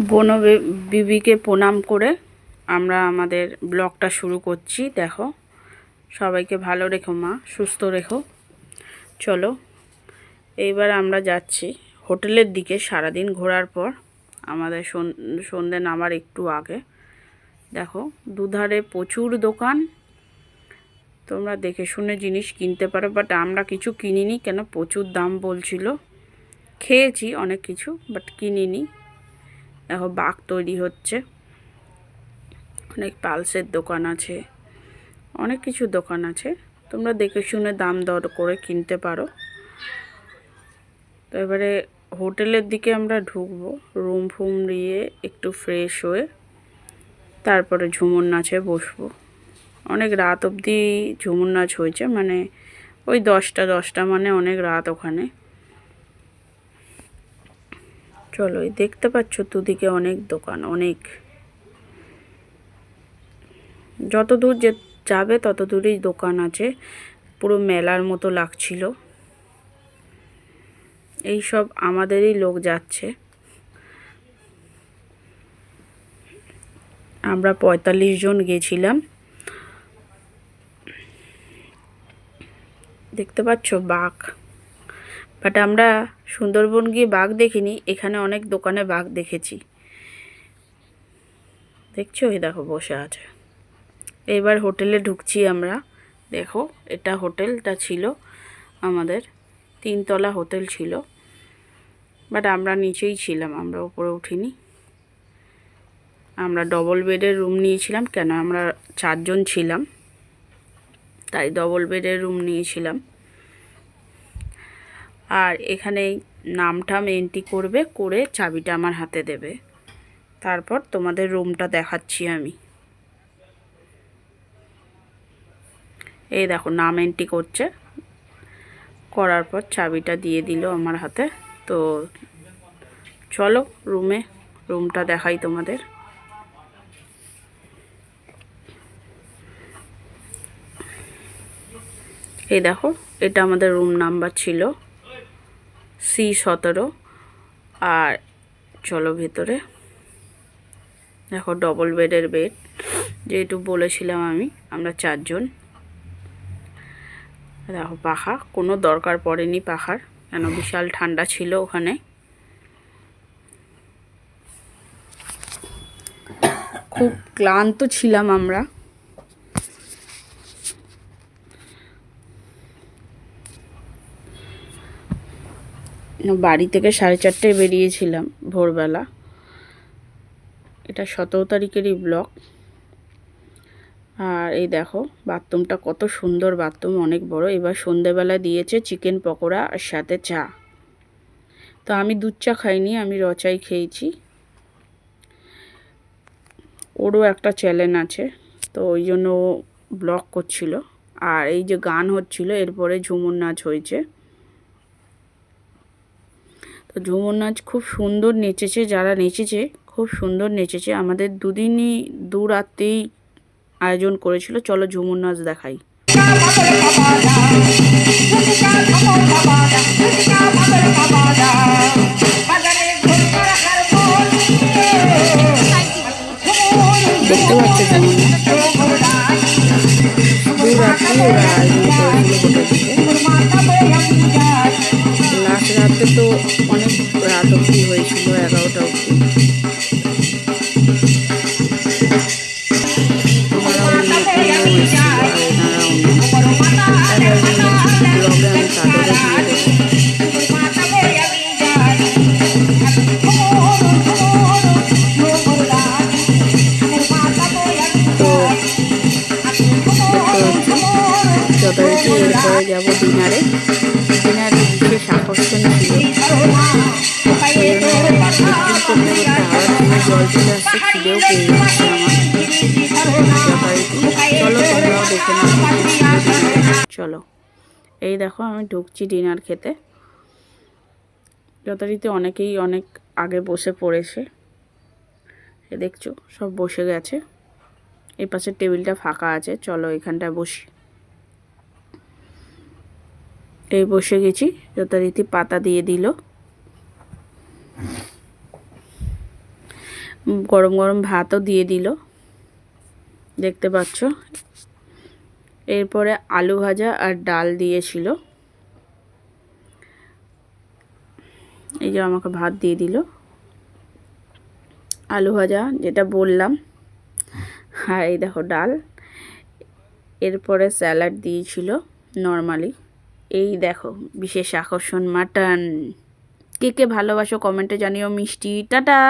বন বিবিকে প্রণাম করে আমরা আমাদের ব্লগটা শুরু করছি, দেখো। সবাইকে ভালো রেখো মা, সুস্থ রেখো। চলো, এইবার আমরা যাচ্ছি হোটেলের দিকে সারাদিন ঘোরার পর, আমাদের সন- সন্ধে নামার একটু আগে। দেখো, দুধারে প্রচুর দোকান। তোমরা দেখে শুনে জিনিস কিনতে পারো বাট আমরা কিছু কিনিনি, কেন প্রচুর দাম বলছিল। খেয়েছি অনেক কিছু বাট কিনিনি। দেখো বাঘ তৈরি হচ্ছে। অনেক পালসের দোকান আছে। অনেক কিছু দোকান আছে। তোমরা দেখে শুনে দাম দর করে কিনতে পারো। তো এবারে হোটেলের দিকে আমরা ঢুকবো। রুম ফুম নিয়ে একটু ফ্রেশ হয়ে তারপরে ঝুমুর নাচে বসবো। অনেক রাত অবধি ঝুমুর নাচ হয়েছে। মানে ওই দশটা দশটা মানে অনেক রাত ওখানে। চলো দেখতে পাচ্ছ দুদিকে অনেক দোকান, অনেক। যত দূর যে যাবে, তত দূরেই দোকান আছে। পুরো মেলার মতো লাগছিল। এই সব আমাদেরই লোক যাচ্ছে। আমরা পঁয়তাল্লিশ জন গেছিলাম। দেখতে পাচ্ছ বাঘ। বাট আমরা সুন্দরবন গিয়ে বাঘ দেখিনি, এখানে অনেক দোকানে বাঘ দেখেছি। দেখছ? এই দেখো, বসে আছে। এবার হোটেলে ঢুকছি আমরা। দেখো, এটা হোটেলটা ছিল, আমাদের তিনতলা হোটেল ছিল। বাট আমরা নিচেই ছিলাম, আমরা উপরে উঠিনি। আমরা ডবল বেডের রুম নিয়েছিলাম, কেন আমরা চারজন ছিলাম। তাই ডবল বেডের রুম নিয়েছিলাম। আর এখানে নামটাম এন্ট্রি করবে, করে চাবিটা আমার হাতে দেবে। তারপর তোমাদের রুমটা দেখাচ্ছি আমি। এই দেখো, নাম এন্ট্রি করছে। করার পর চাবিটা দিয়ে দিল আমার হাতে। তো চলো রুমে রুমটা দেখাই তোমাদের। এই দেখো, এটা আমাদের রুম নাম্বার ছিল। সি সতেরো আর চলো ভেতরে। দেখো ডবল বেডের বেড যেহেতু বলেছিলাম আমি, আমরা চারজন। দেখো পাখা, কোনো দরকার পড়েনি পাখার, কেন বিশাল ঠান্ডা ছিল ওখানে। খুব ক্লান্ত ছিলাম আমরা। বাড়ি থেকে সাড়ে চারটায় বেরিয়েছিলাম ভোরবেলা। এটা সতেরো তারিখেরই ব্লক আর এই দেখো, বাথরুমটা কত সুন্দর বাথরুম, অনেক বড়। এবার সন্ধেবেলা দিয়েছে চিকেন পকোড়া আর সাথে চা। তো আমি দুধ চা খাইনি, আমি রচাই খেয়েছি। ওরও একটা চ্যানেল আছে, তো ওই জন্য ও ব্লগ করছিল। আর এই যে গান হচ্ছিল, এরপরে ঝুমুর নাচ হয়েছে। ঝুমুর নাচ খুব সুন্দর নেচেছে, যারা নেচেছে, খুব সুন্দর নেচেছে। আমাদের দুদিনই দু রাতেই আয়োজন করেছিল। চলো ঝুমুর নাচ দেখাই। দেখতে পাচ্ছ দু রাতে তো অনেক রাত অবধি হয়েছিল এগারোটা অবধি। যথারীতি এরপরে যাব ডিনারে ডিনারে বিশেষ আকর্ষণ ছিল। চলে দেখে চলো এই দেখো আমি ঢুকছি ডিনার খেতে। যথারীতি অনেকেই অনেক আগে বসে পড়েছে। দেখছ, সব বসে গেছে। এই পাশের টেবিলটা ফাঁকা আছে, চলো এখানটায় বসি। এই বসে গেছি, যথারীতি পাতা দিয়ে দিল। গরম গরম ভাতও দিয়ে দিল। দেখতে পাচ্ছ? এরপরে আলু ভাজা আর ডাল দিয়েছিল। এই যে আমাকে ভাত দিয়ে দিল। আলু ভাজা যেটা বললাম। আর এই দেখো ডাল। এরপরে স্যালাড দিয়েছিল নর্মালি। এই দেখো বিশেষ আকর্ষণ মাটন। কে কে ভালোবাসো কমেন্টে জানিও মিষ্টি টাটা!